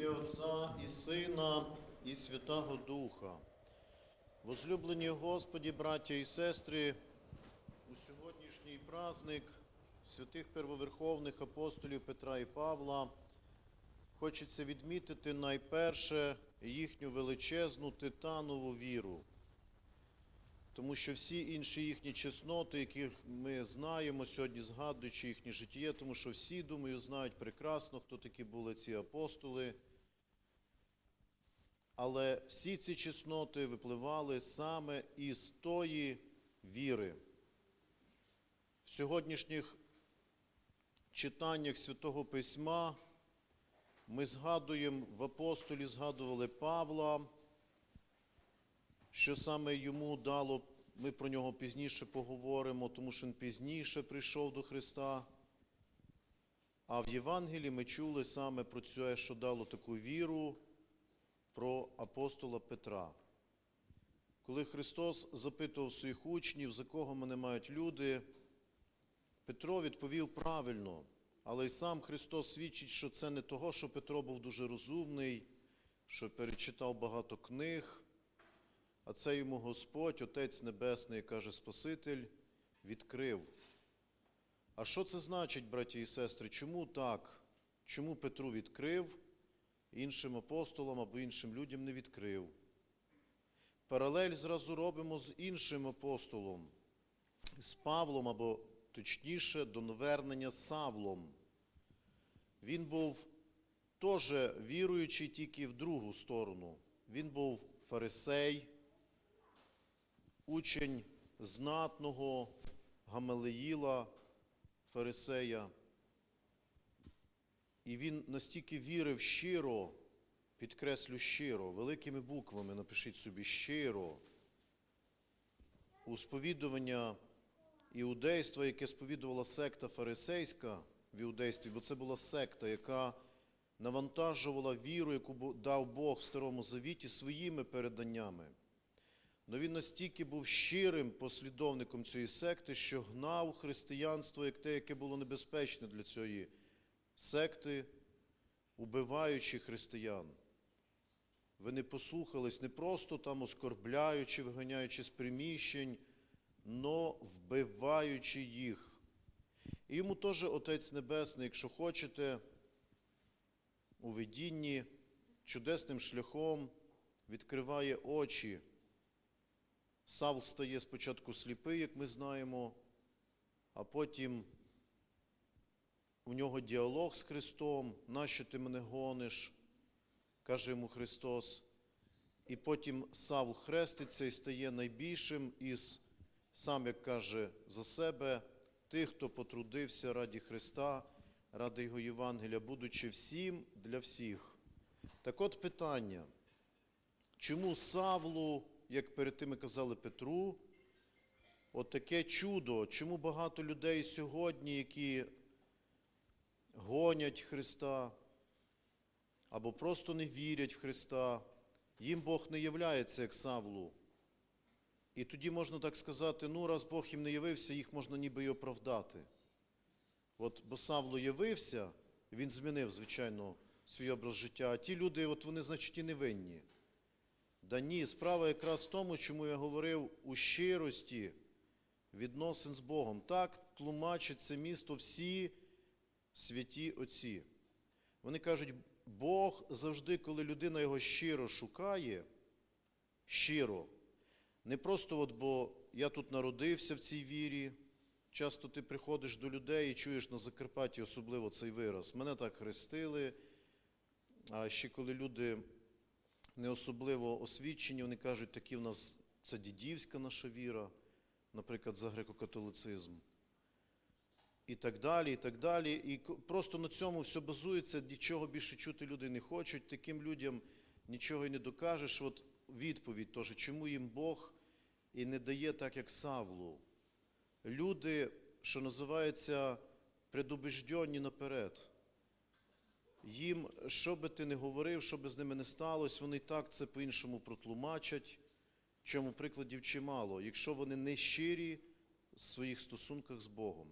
ім'я Отця і Сина, і Святого Духа. Возлюблені Господі, браття і сестри, у сьогоднішній праздник святих первоверховних апостолів Петра і Павла хочеться відмітити найперше їхню величезну титанову віру. Тому що всі інші їхні чесноти, яких ми знаємо сьогодні, згадуючи їхнє життя, тому що всі, думаю, знають прекрасно, хто такі були ці апостоли. Але всі ці чесноти випливали саме із тої віри. В сьогоднішніх читаннях Святого Письма ми згадуємо в апостолі, згадували Павла, що саме йому дало, ми про нього пізніше поговоримо, тому що він пізніше прийшов до Христа. А в Євангелії ми чули саме про це, що дало таку віру про апостола Петра. Коли Христос запитував своїх учнів, за кого мене мають люди, Петро відповів правильно, але й сам Христос свідчить, що це не того, що Петро був дуже розумний, що перечитав багато книг, а це йому Господь, Отець Небесний, каже Спаситель, відкрив. А що це значить, браті і сестри? Чому так? Чому Петру відкрив, іншим апостолам або іншим людям не відкрив? Паралель зразу робимо з іншим апостолом, з Павлом, або точніше, до навернення Савлом. Він був теж віруючий тільки в другу сторону. Він був фарисей, учень знатного Гамалеїла, фарисея. І він настільки вірив щиро, підкреслю щиро, великими буквами напишіть собі щиро, у сповідування іудейства, яке сповідувала секта фарисейська в іудействі, бо це була секта, яка навантажувала віру, яку дав Бог в Старому Завіті своїми переданнями. Но він настільки був щирим послідовником цієї секти, що гнав християнство як те, яке було небезпечне для цієї секти, убиваючи християн. Ви не послухались не просто там оскорбляючи, виганяючи з приміщень, но вбиваючи їх. І йому теж Отець Небесний, якщо хочете, у видінні чудесним шляхом відкриває очі. Савл стає спочатку сліпий, як ми знаємо, а потім у нього діалог з Христом, нащо ти мене гониш, каже йому Христос. І потім Савл хреститься і стає найбільшим із, сам як каже за себе, тих, хто потрудився раді Христа, ради Його Євангелія, будучи всім для всіх. Так от питання, чому Савлу, як перед тим казали Петру, от таке чудо, чому багато людей сьогодні, які гонять Христа або просто не вірять в Христа, їм Бог не являється як Савлу. І тоді можна так сказати, ну, раз Бог їм не явився, їх можна ніби й оправдати. От, бо Савло явився, він змінив, звичайно, свій образ життя, а ті люди, от вони, значить, і невинні. Да ні, справа якраз в тому, чому я говорив у щирості відносин з Богом. Так тлумачить це місто всі святі отці. Вони кажуть, Бог завжди, коли людина його щиро шукає, щиро, не просто, от, бо я тут народився в цій вірі. Часто ти приходиш до людей і чуєш на Закарпатті особливо цей вираз. Мене так хрестили. А ще коли люди не особливо освічені, вони кажуть, такі в нас це дідівська наша віра, наприклад, за греко-католицизм. І так далі, і так далі. І просто на цьому все базується, нічого більше чути люди не хочуть. Таким людям нічого і не докажеш. От відповідь теж, чому їм Бог і не дає так, як Савлу. Люди, що називається, предубежденні наперед. Їм, що би ти не говорив, що би з ними не сталося, вони так це по-іншому протлумачать, чому прикладів чимало, якщо вони не щирі в своїх стосунках з Богом.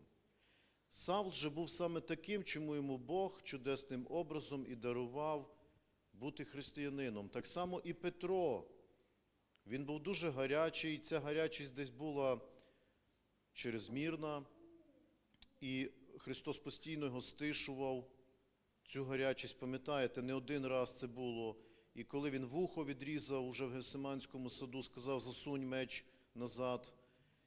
Савл же був саме таким, чому йому Бог чудесним образом і дарував бути християнином. Так само і Петро. Він був дуже гарячий, і ця гарячість десь була черезмірна, і Христос постійно його стишував. Цю гарячість, пам'ятаєте, не один раз це було. І коли він вухо відрізав уже в Гесиманському саду, сказав, засунь меч назад.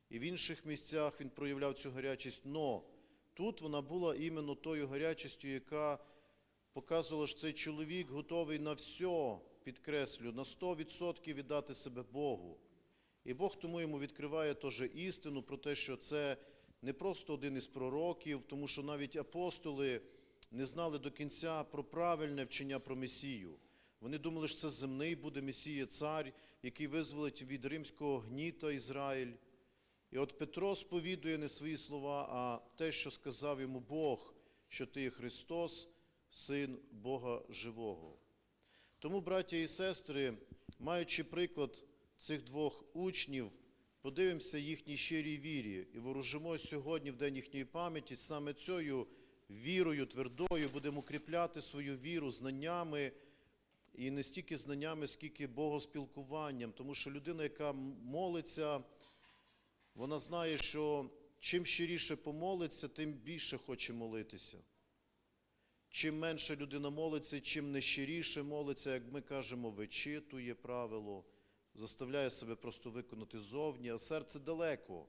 І в інших місцях він проявляв цю гарячість. Но тут вона була іменно тою гарячістю, яка показувала, що цей чоловік готовий на все, підкреслю, на 100% віддати себе Богу. І Бог тому йому відкриває теж істину про те, що це не просто один із пророків, тому що навіть апостоли не знали до кінця про правильне вчення про Месію. Вони думали, що це земний буде Месія цар, який визволить від римського гніта Ізраїль. І от Петро сповідує не свої слова, а те, що сказав йому Бог, що ти є Христос, Син Бога Живого. Тому, браття і сестри, маючи приклад цих двох учнів, подивимося їхній щирій вірі і ворожимось сьогодні в день їхньої пам'яті саме цією вірою твердою будемо укріпляти свою віру знаннями, і не стільки знаннями, скільки богоспілкуванням, тому що людина, яка молиться, вона знає, що чим щиріше помолиться, тим більше хоче молитися. Чим менше людина молиться, чим нещиріше молиться, як ми кажемо, вичитує правило, заставляє себе просто виконати зовні, а серце далеко.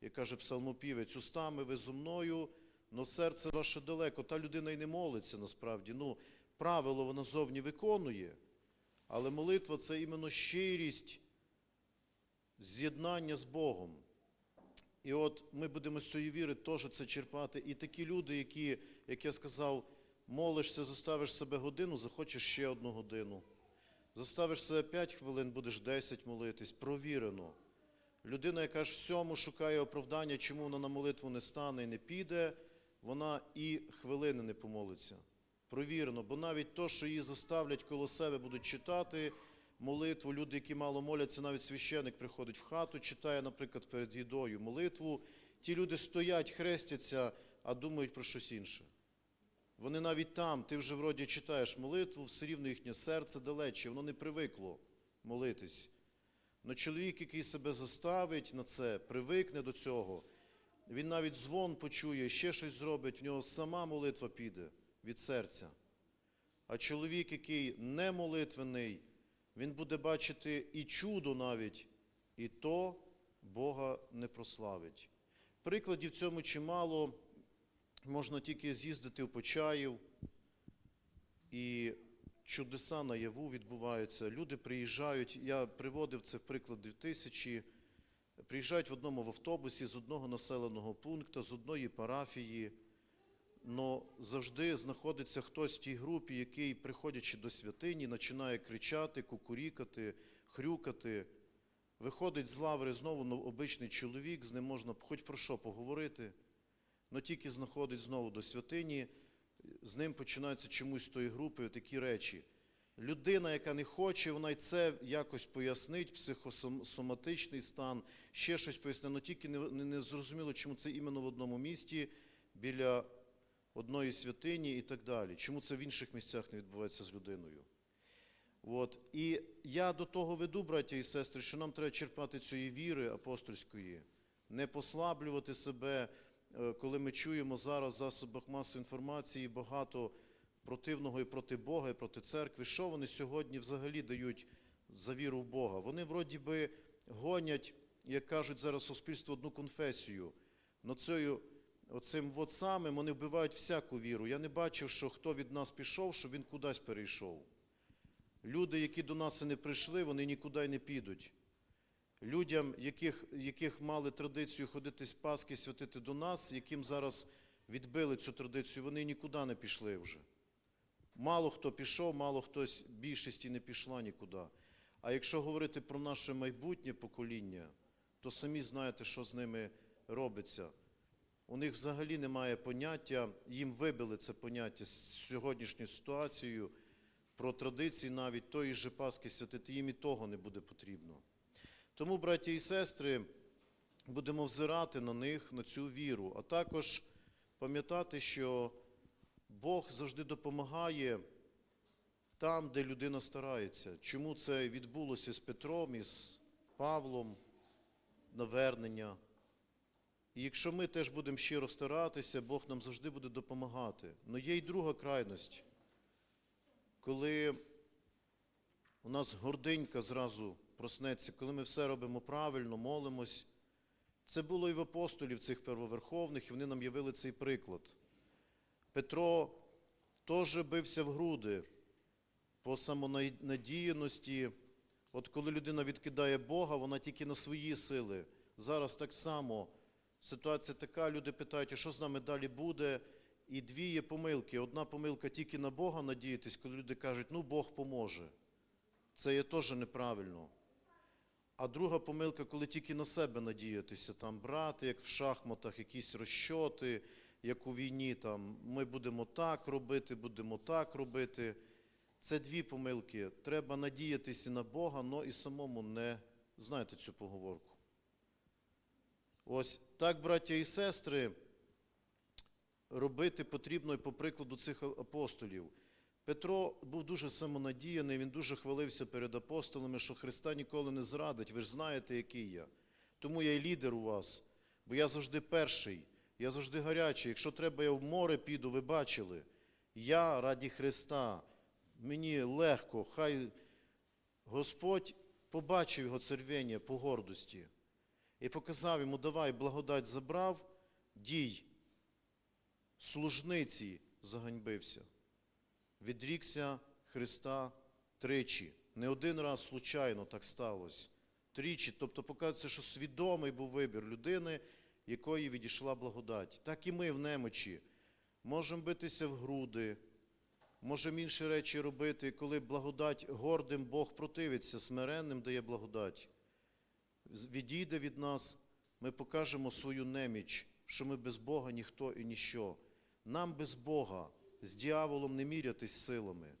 Як каже псалмопівець, устами ви зо мною, но серце ваше далеко. Та людина й не молиться насправді. Ну, правило вона зовні виконує, але молитва це іменно щирість, з'єднання з Богом. І от ми будемо з цієї віри теж це черпати. І такі люди, які, як я сказав, молишся, заставиш себе годину, захочеш ще одну годину. Заставиш себе 5 хвилин, будеш 10 молитись, провірено. Людина, яка ж всьому шукає оправдання, чому вона на молитву не стане і не піде, вона і хвилини не помолиться. Провірено, бо навіть то, що її заставлять коло себе, будуть читати молитву, люди, які мало моляться, навіть священик приходить в хату, читає, наприклад, перед їдою молитву. Ті люди стоять, хрестяться, а думають про щось інше. Вони навіть там, ти вже вроді читаєш молитву, все рівно їхнє серце далече, воно не привикло молитись. Но чоловік, який себе заставить на це, привикне до цього, він навіть дзвон почує, ще щось зробить, в нього сама молитва піде від серця. А чоловік, який не молитвений, він буде бачити і чудо навіть, і то Бога не прославить. Прикладів цьому чимало. Можна тільки з'їздити в Почаїв, і чудеса наяву відбуваються. Люди приїжджають, я приводив це приклад 2000, приїжджають в одному в автобусі з одного населеного пункту, з одної парафії, але завжди знаходиться хтось в тій групі, який, приходячи до святині, починає кричати, кукурікати, хрюкати. Виходить з лаври знову обичний чоловік, з ним можна хоч про що поговорити но тільки знаходить знову до святині, з ним починаються чомусь з тої групи такі речі. Людина, яка не хоче, вона й це якось пояснить, психосоматичний стан, ще щось пояснить, але тільки не, не, не зрозуміло, чому це іменно в одному місті, біля одної святині і так далі. Чому це в інших місцях не відбувається з людиною? От. І я до того веду, браття і сестри, що нам треба черпати цієї віри апостольської, не послаблювати себе. Е, коли ми чуємо зараз в засобах масової інформації багато противного і проти Бога, і проти церкви, що вони сьогодні взагалі дають за віру в Бога? Вони вроді би гонять, як кажуть зараз суспільство, одну конфесію. Но цією, оцим от самим вони вбивають всяку віру. Я не бачив, що хто від нас пішов, що він кудись перейшов. Люди, які до нас і не прийшли, вони нікуди не підуть. Людям, яких, яких мали традицію ходити з Пасхи, святити до нас, яким зараз відбили цю традицію, вони нікуди не пішли вже. Мало хто пішов, мало хтось більшості не пішла нікуди. А якщо говорити про наше майбутнє покоління, то самі знаєте, що з ними робиться. У них взагалі немає поняття, їм вибили це поняття з сьогоднішньою ситуацією про традиції навіть тої же Пасхи святити, їм і того не буде потрібно. Тому, браті і сестри, будемо взирати на них, на цю віру, а також пам'ятати, що Бог завжди допомагає там, де людина старається. Чому це відбулося з Петром і з Павлом, навернення. І якщо ми теж будемо щиро старатися, Бог нам завжди буде допомагати. Але є й друга крайність, коли у нас гординька зразу проснеться, коли ми все робимо правильно, молимось. Це було і в апостолів цих первоверховних, і вони нам явили цей приклад. Петро теж бився в груди по самонадіяності. От коли людина відкидає Бога, вона тільки на свої сили. Зараз так само ситуація така, люди питають, а що з нами далі буде? І дві є помилки. Одна помилка тільки на Бога надіятись, коли люди кажуть, ну Бог поможе. Це є теж неправильно. А друга помилка, коли тільки на себе надіятися, там брати, як в шахматах, якісь розчоти, як у війні, там ми будемо так робити, будемо так робити. Це дві помилки. Треба надіятися на Бога, але і самому не знаєте цю поговорку. Ось так, браття і сестри, робити потрібно і по прикладу цих апостолів. Петро був дуже самонадіяний, він дуже хвалився перед апостолами, що Христа ніколи не зрадить. Ви ж знаєте, який я. Тому я і лідер у вас, бо я завжди перший, я завжди гарячий. Якщо треба, я в море піду, ви бачили. Я раді Христа, мені легко, хай Господь побачив його цервення по гордості і показав йому, давай, благодать забрав, дій, служниці заганьбився відрікся Христа тричі. Не один раз случайно так сталося. Тричі. Тобто показується, що свідомий був вибір людини, якої відійшла благодать. Так і ми в немочі можемо битися в груди, можемо інші речі робити, коли благодать гордим Бог противиться, смиренним дає благодать. Відійде від нас, ми покажемо свою неміч, що ми без Бога ніхто і ніщо. Нам без Бога з дьяволом не мірятись силами.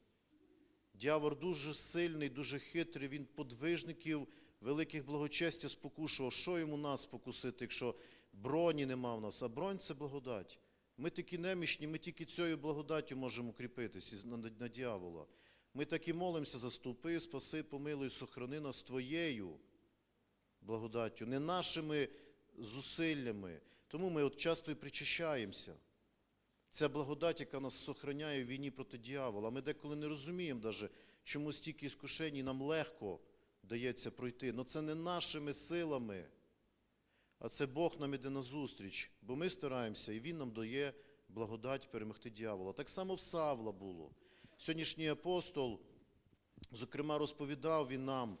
Дьявол дуже сильний, дуже хитрий, він подвижників великих благочестя спокушував. Що йому нас спокусити, якщо броні нема в нас, а бронь це благодать. Ми такі немічні, ми тільки цією благодаттю можемо укріпитися на, на дьявола. Ми так і молимося, заступи, спаси, помилуй, сохрани нас твоєю благодаттю, не нашими зусиллями. Тому ми от часто і причащаємося. Це благодать, яка нас сохраняє в війні проти дьявола. Ми деколи не розуміємо, даже, чому стільки іскушень нам легко дається пройти. Але це не нашими силами, а це Бог нам іде назустріч, бо ми стараємося, і Він нам дає благодать перемогти дьявола. Так само в Савла було. Сьогоднішній апостол, зокрема, розповідав він нам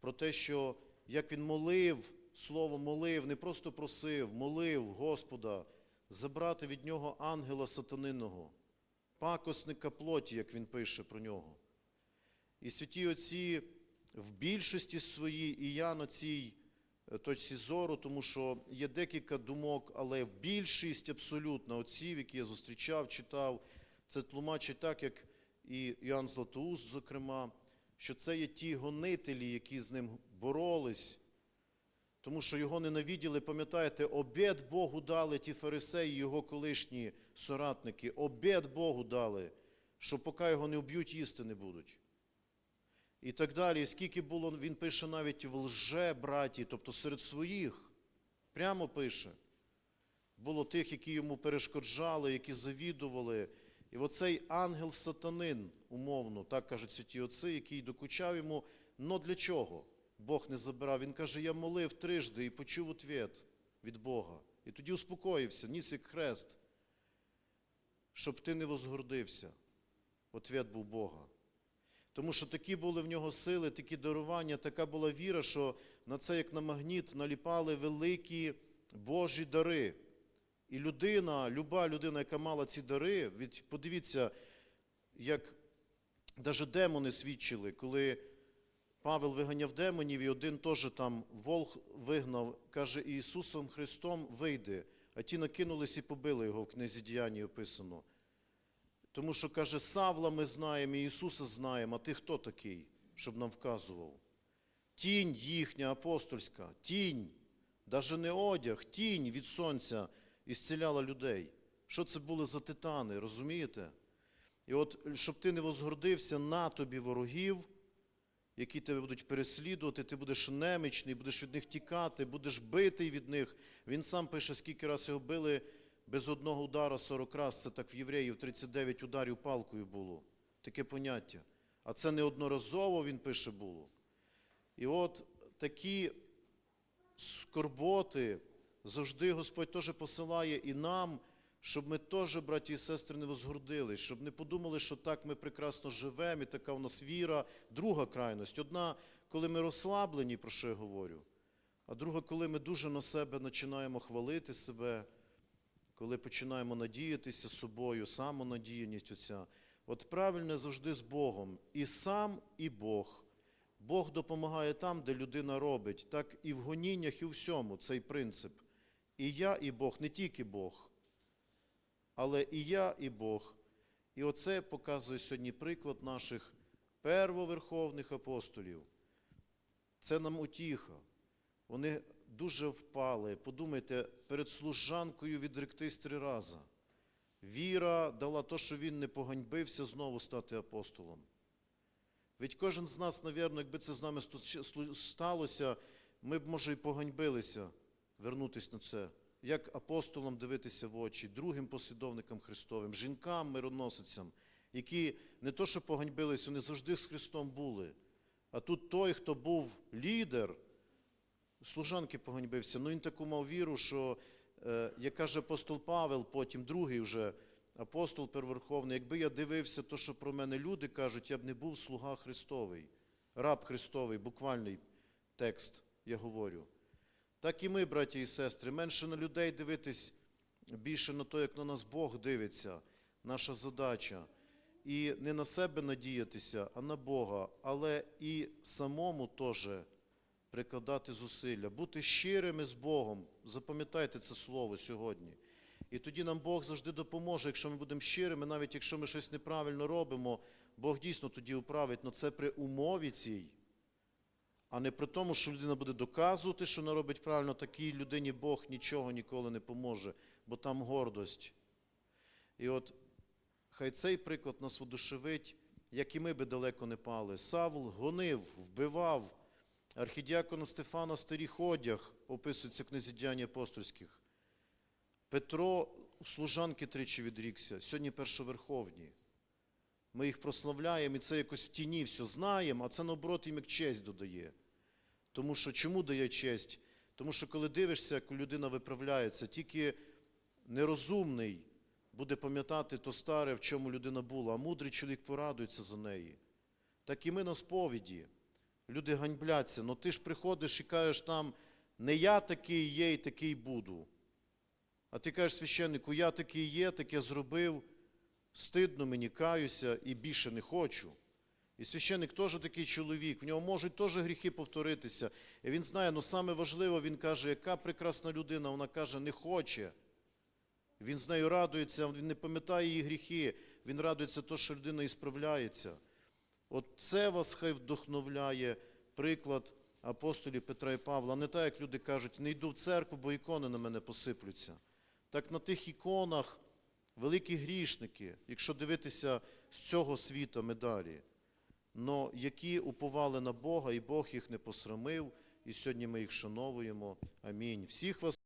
про те, що як він молив, слово молив, не просто просив, молив Господа забрати від нього ангела сатаниного, пакосника плоті, як він пише про нього. І святі отці в більшості своїй, і я на цій е, точці зору, тому що є декілька думок, але більшість абсолютно отців, які я зустрічав, читав, це тлумачить так, як і Іоанн Златоуст, зокрема, що це є ті гонителі, які з ним боролись, тому що його ненавиділи, пам'ятаєте, обід Богу дали ті фарисеї, його колишні соратники, обід Богу дали, що поки його не вб'ють, їсти не будуть. І так далі. Скільки було, він пише навіть в лже браті, тобто серед своїх, прямо пише. Було тих, які йому перешкоджали, які завідували. І оцей ангел сатанин, умовно, так кажуть святі отці, який докучав йому, но для чого? Бог не забирав. Він каже, я молив трижди і почув ответ від Бога. І тоді успокоївся, ніс як хрест, щоб ти не возгордився. Ответ був Бога. Тому що такі були в нього сили, такі дарування, така була віра, що на це, як на магніт, наліпали великі Божі дари. І людина, люба людина, яка мала ці дари, від, подивіться, як навіть демони свідчили, коли Павел виганяв демонів, і один теж там волх вигнав, каже, Ісусом Христом вийде, а ті накинулись і побили його в книзі діянні описано. Тому що, каже, Савла ми знаємо, і Ісуса знаємо, а ти хто такий, щоб нам вказував? Тінь їхня апостольська, тінь, навіть не одяг, тінь від сонця ісціляла людей. Що це були за титани, розумієте? І от, щоб ти не возгордився на тобі ворогів, які тебе будуть переслідувати, ти будеш немічний, будеш від них тікати, будеш битий від них. Він сам пише, скільки раз його били без одного удара 40 раз. Це так в євреїв 39 ударів палкою було. Таке поняття. А це неодноразово він пише було. І от такі скорботи завжди Господь теж посилає і нам, щоб ми теж, браті і сестри, не возгордились, щоб не подумали, що так ми прекрасно живемо, і така в нас віра. Друга крайність. Одна, коли ми розслаблені, про що я говорю, а друга, коли ми дуже на себе починаємо хвалити себе, коли починаємо надіятися собою, самонадіяність оця. От правильне завжди з Богом. І сам, і Бог. Бог допомагає там, де людина робить, так і в гоніннях, і в всьому цей принцип. І я, і Бог, не тільки Бог, але і я, і Бог. І оце показує сьогодні приклад наших первоверховних апостолів. Це нам утіха. Вони дуже впали. Подумайте, перед служанкою відректись три рази. Віра дала то, що він не поганьбився знову стати апостолом. Ведь кожен з нас, навірно, якби це з нами сталося, ми б, може, і поганьбилися вернутися на це. Як апостолам дивитися в очі, другим послідовникам Христовим, жінкам, мироносицям, які не то, що поганьбилися, вони завжди з Христом були. А тут той, хто був лідер, служанки поганьбився. Ну він таку мав віру, що, е, як каже апостол Павел, потім другий вже апостол перверховний, якби я дивився, то, що про мене люди кажуть, я б не був слуга Христовий, раб Христовий, буквальний текст я говорю. Так і ми, браті і сестри, менше на людей дивитись, більше на те, як на нас Бог дивиться, наша задача. І не на себе надіятися, а на Бога, але і самому теж прикладати зусилля, бути щирими з Богом. Запам'ятайте це слово сьогодні. І тоді нам Бог завжди допоможе, якщо ми будемо щирими, навіть якщо ми щось неправильно робимо, Бог дійсно тоді управить, але це при умові цій, а не при тому, що людина буде доказувати, що вона робить правильно, такій людині Бог нічого ніколи не поможе, бо там гордость. І от хай цей приклад нас удушевить, як і ми би далеко не пали. Савл гонив, вбивав. Архідіакона Стефана старих одяг, описується книзі діянь апостольських. Петро у служанки тричі відрікся, сьогодні першоверховні. Ми їх прославляємо, і це якось в тіні все знаємо, а це наоборот їм як честь додає. Тому що чому дає честь? Тому що коли дивишся, як людина виправляється, тільки нерозумний буде пам'ятати то старе, в чому людина була, а мудрий чоловік порадується за неї. Так і ми на сповіді. Люди ганьбляться, але ти ж приходиш і кажеш там, не я такий є і такий буду. А ти кажеш священнику, я такий є, таке зробив, стидно мені, каюся і більше не хочу. І священник теж такий чоловік, в нього можуть теж гріхи повторитися. І він знає, але саме важливо, він каже, яка прекрасна людина, вона каже, не хоче. Він з нею радується, він не пам'ятає її гріхи, він радується то, що людина і справляється. От це вас хай вдохновляє приклад апостолів Петра і Павла. Не так, як люди кажуть, не йду в церкву, бо ікони на мене посиплються. Так на тих іконах великі грішники, якщо дивитися з цього світу медалі, но які уповали на Бога, і Бог їх не посрамив, і сьогодні ми їх шановуємо. Амінь. Всіх вас